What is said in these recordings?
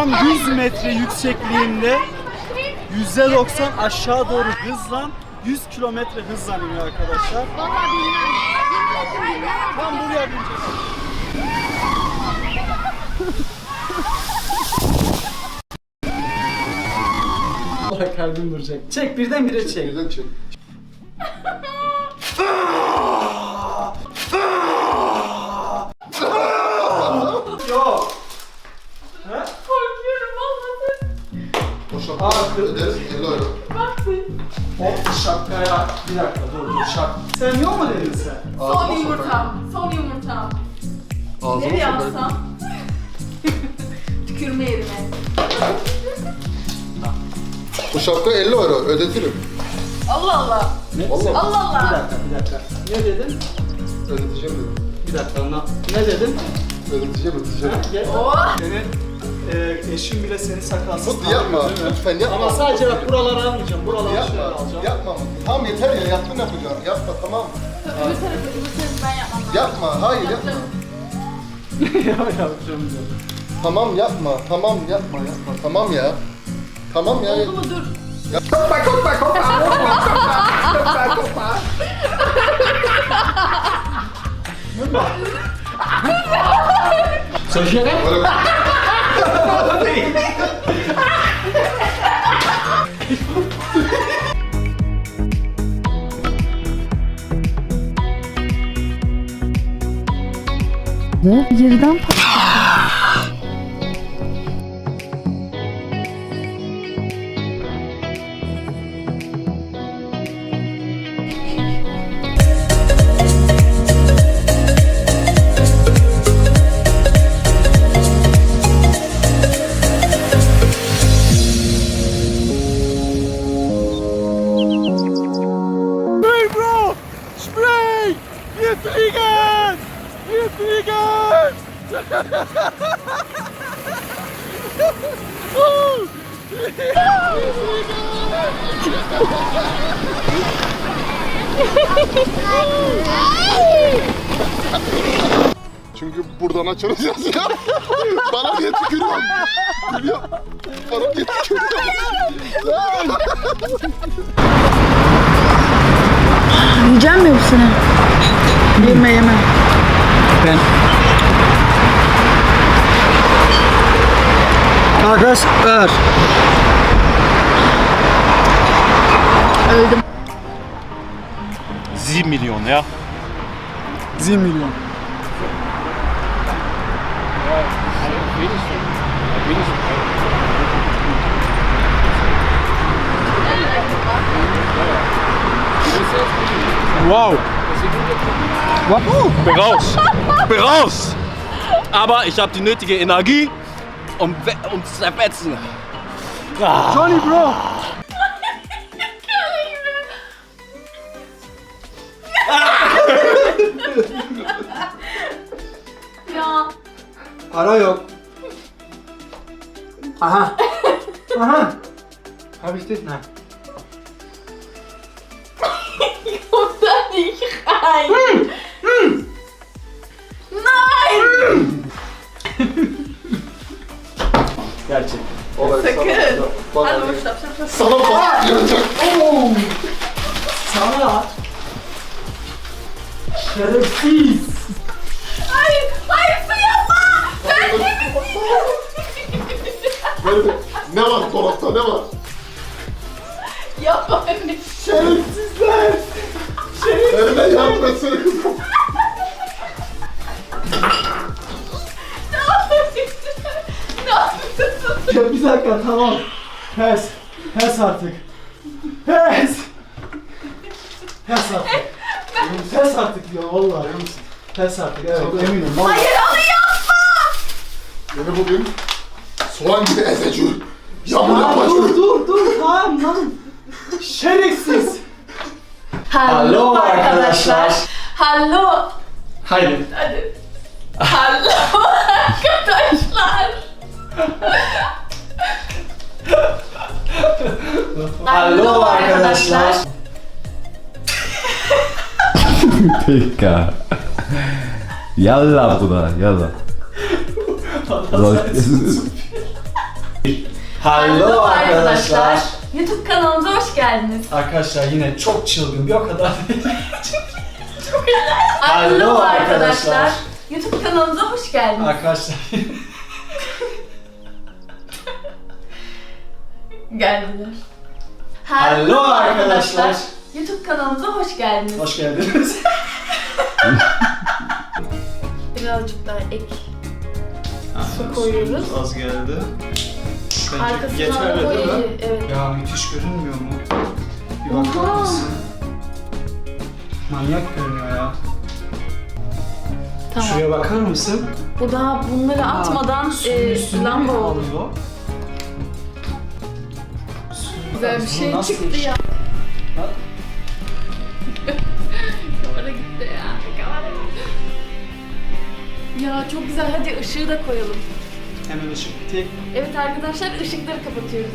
Tam 100 metre yüksekliğinde %90 aşağı doğru hızlan 100 kilometre hızla iniyor arkadaşlar. Vallahi bilmem. Tam buraya bineceğiz. Allah kalbim duracak. Çek birden bire çek. Birden çek. Şapka öderiz 50 euro. O şapkaya bir dakika dur dur şap. Sen yok mu dedin sen? Son Ağzıma sokayım. yumurtam. Son yumurtam. Ağzıma Nereye sokayım. alsam? Tükürme yerine. Bu şapka 50 euro ödetirim. Allah Allah. Ne? Vallahi. Allah Bir Allah. dakika bir dakika. Ne dedin? Ödeteceğim dedim. Bir dakika ona. Ne dedin? Ödeteceğim ödeteceğim. Gel. Oh. Senin e, eşin bile seni sakalsız Mutlu yapma. tanımıyor, değil mi? Lütfen yapma. Ama sadece bak buraları almayacağım. Buraları Yapma. alacağım. Yapma. Tamam yeter ya. Yaptın yapacağım. Yapma tamam. Öbür tarafı, öbür tarafı ben yapmam lazım. Yapma. Hayır yapma. Yapacağım. ya yapacağım diyor. Tamam yapma. Tamam yapma yapma. Tamam ya. Tamam ya. Oldu mu dur. Kopma kopma kopma. Kopma kopma. Söyle. Böyle 简单。Çünkü buradan açılacağız ya. Bana niye tükürüyorsun? Biliyor. Bana niye tükürüyorsun? Yiyeceğim mi hepsini? Yeme yeme. Ben... Ver. Öldüm. 7 Millionen, ja. 7 milyon. Wow. Bin raus. Bin raus. Aber ich habe die nötige Energie, um uns zu zerfetzen. Ah. Johnny, Bro! ja. Hallo, Jörg. Aha. Aha. Hab ich dich? Nein. ich komm da nicht rein. Hm. Hm. Nein! Hm. Gerçek. Olay Sakın. Bana stopp, stopp, stopp. Sana patlayacak. Sana. Şerefsiz. Hayır, hayır su yapma! Ben Böyle Ne var dolapta ne var? Yapma anne. Şerefsizler. Elime yardım etsene kızım. Ya bir dakika tamam. Pes. Pes artık. Pes. Pes artık. Pes artık ya vallahi. Pes artık evet eminim. Vallahi. Hayır onu yapma! Beni bugün soğan gibi ezeci. Yağmur Ya dur dur dur tamam lan. Şerefsiz. Hallo arkadaşlar. Hallo. Haydi. Hadi. Hallo arkadaşlar. Hallo arkadaşlar. Digga. Yalla, Bruder, yalla. Hello arkadaşlar. YouTube kanalımıza hoş geldiniz. Arkadaşlar yine çok çılgın bir o kadar. Hello arkadaşlar. arkadaşlar. YouTube kanalımıza hoş geldiniz. arkadaşlar Geldiler. Hello arkadaşlar. YouTube kanalımıza hoş geldiniz. hoş geldiniz. Birazcık daha ek su koyuyoruz. Az geldi. Bence Arkasından yeterli değil mi? koyuyoruz. Evet. Ya müthiş görünmüyor mu? Bir bakar Oha. mısın? Manyak görünüyor ya. Tamam. Şuraya bakar mısın? Bu daha bunları atmadan Suyun e, üstünde lamba oldu. kalıyor? Güzel bir şey nasıl çıktı iş? ya. Kamera gitti ya. Kamera gitti. Ya çok güzel. Hadi ışığı da koyalım. Hemen ışık bir tek. Evet arkadaşlar ışıkları kapatıyoruz.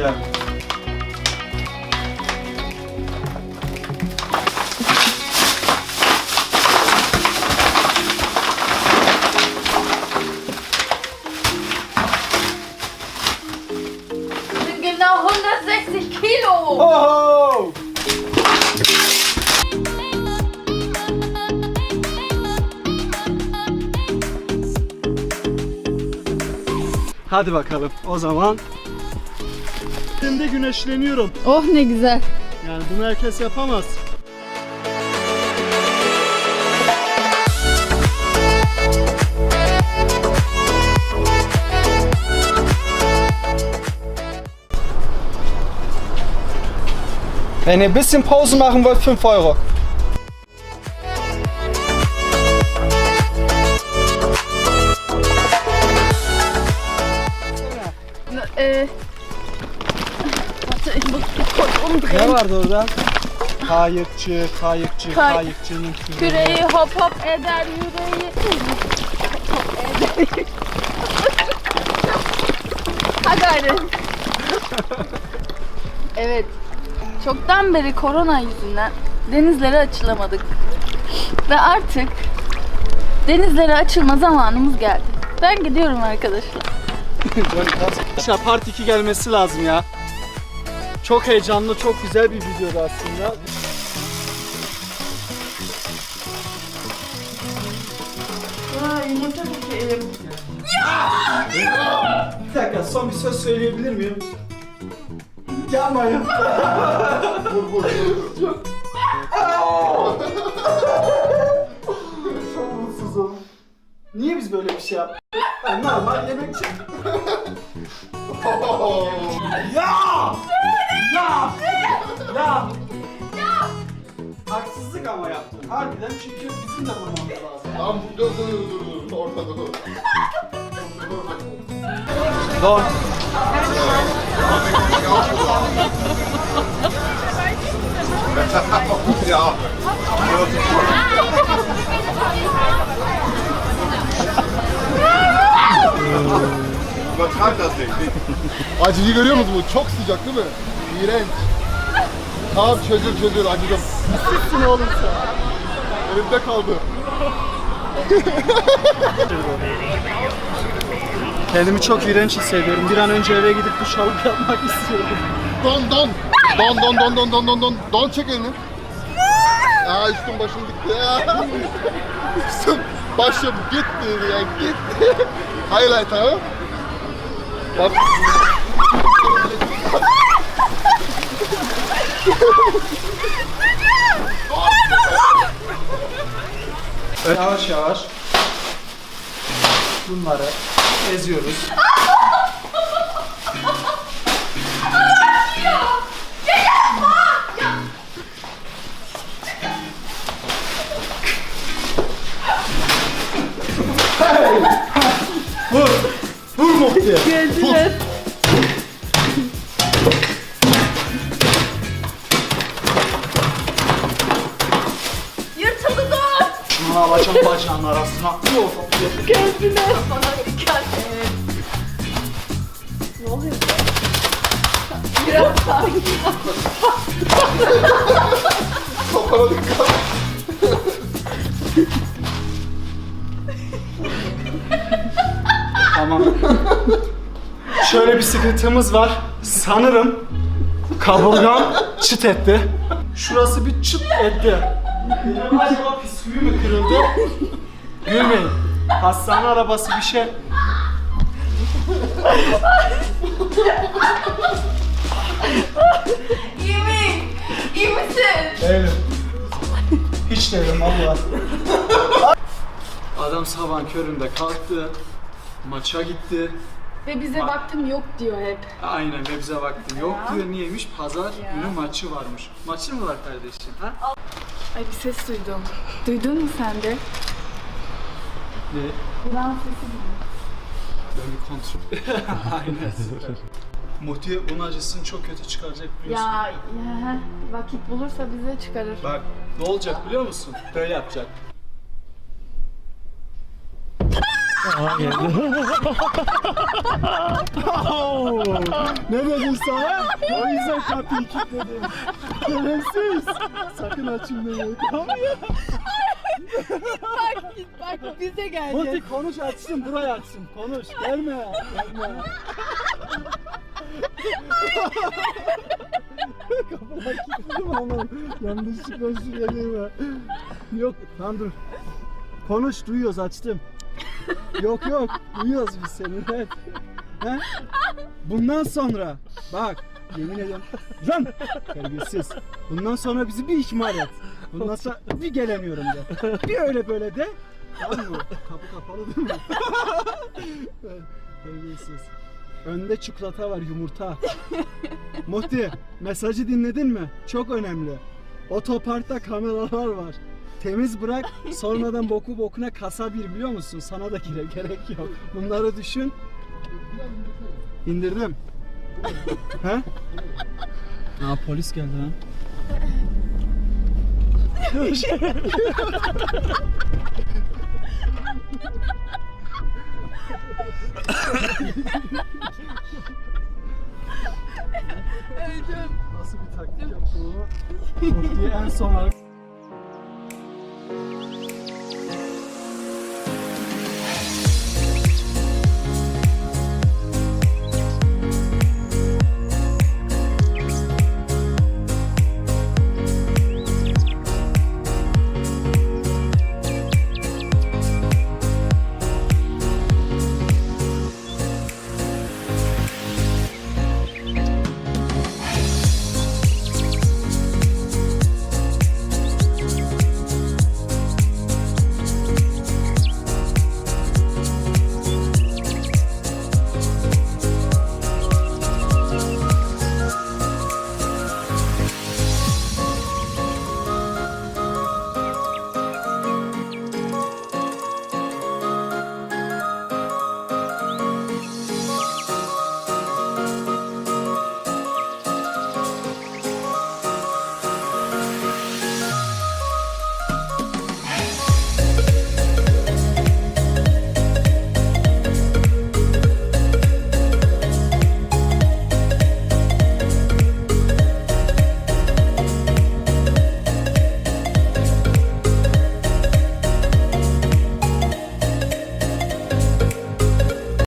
Das sind genau 160 Kilo. Oho! Hadi bakalım o zaman. Şimdi güneşleniyorum. Oh ne güzel. Yani bunu herkes yapamaz. Wenn ihr ein bisschen Pause machen wollt, 5 Euro. Vardı orada? Kayıkçı, kayıkçı, Kay- kayıkçının küreği. Küreği hop hop eder yüreği. Ha gayret. evet. Çoktan beri korona yüzünden denizlere açılamadık. Ve artık denizlere açılma zamanımız geldi. Ben gidiyorum arkadaşlar. Arkadaşlar part 2 gelmesi lazım ya. Çok heyecanlı, çok güzel bir videodu aslında. Aa, yumurta bakayım. Bir dakika son bir söz söyleyebilir miyim? Yapmayın. Vur vur vur. Çok mutsuzum. Niye biz böyle bir şey yaptık? Ben normal yemekçi. ya! Ya! Ya! Haksızlık ama yaptın. Harbiden çünkü bizim de vurmamız lazım. Lan bu dur dur dur dur ortada dur. Doğru. Ya. Bakar da Acıyı görüyor musun? Çok sıcak değil mi? İğrenç. Tamam çözül çözül acıdım. Gitsin oğlum sen. Elimde kaldı. Kendimi çok iğrenç hissediyorum. Bir an önce eve gidip duş alıp yapmak istiyorum. Don don. Don don don don don don don. Don çek elini. Aa üstüm başım gitti ya. Üstüm başım gitti ya gitti. Highlight ha. Bak. Yavaş yavaş bunları eziyoruz. Kafana dikkat. Ne oluyor? Biraz sakin. Kafana dikkat. Tamam. Şöyle bir sıkıntımız var. Sanırım kaburgam çıt etti. Şurası bir çıt etti. Acaba bisküvi mi kırıldı? Gülmeyin. Hastane arabası bir şey. İyi mi? İyi misin? Değilim. Hiç değilim valla. Adam sabahın köründe kalktı. Maça gitti. Ve bize baktım yok diyor hep. Aynen ve bize baktı. Yok diyor niyeymiş? Pazar günü maçı varmış. Maçı mı var kardeşim? Ha? Ay bir ses duydum. Duydun mu sen de? Ne? Kur'an sesi gibi. Ben bir kontrol. Aynen süper. Muhti bunun acısını çok kötü çıkaracak biliyorsun. Ya, ya vakit bulursa bize çıkarır. Bak ne olacak biliyor musun? Böyle yapacak. ne dedim sana? O yüzden kapıyı kilitledim. Şerefsiz. Sakın açın demeyi. Tamam ya. Bak bak bize geldi. Muti konuş açsın burayı açsın. Konuş. Gelme. Gelme. Kapıdan kilitledim ama yanlışlıkla söyleyeyim Yok tamam dur. Konuş duyuyoruz açtım. yok yok duyuyoruz biz seni. Evet. He? Bundan sonra bak yemin ediyorum. Lan terbiyesiz. Bundan sonra bizi bir ihmal et. Bundan sonra bir gelemiyorum de. Bir öyle böyle de. Tamam mı? Kapı kapalı değil mi? terbiyesiz. Önde çikolata var yumurta. Muhti mesajı dinledin mi? Çok önemli. Otoparkta kameralar var. Temiz bırak sonradan boku bokuna kasa bir biliyor musun? Sana da gere- gerek yok. Bunları düşün. İndirdim. He? Aa polis geldi lan. Nasıl bir taktik yaptığımı Muhti'ye en son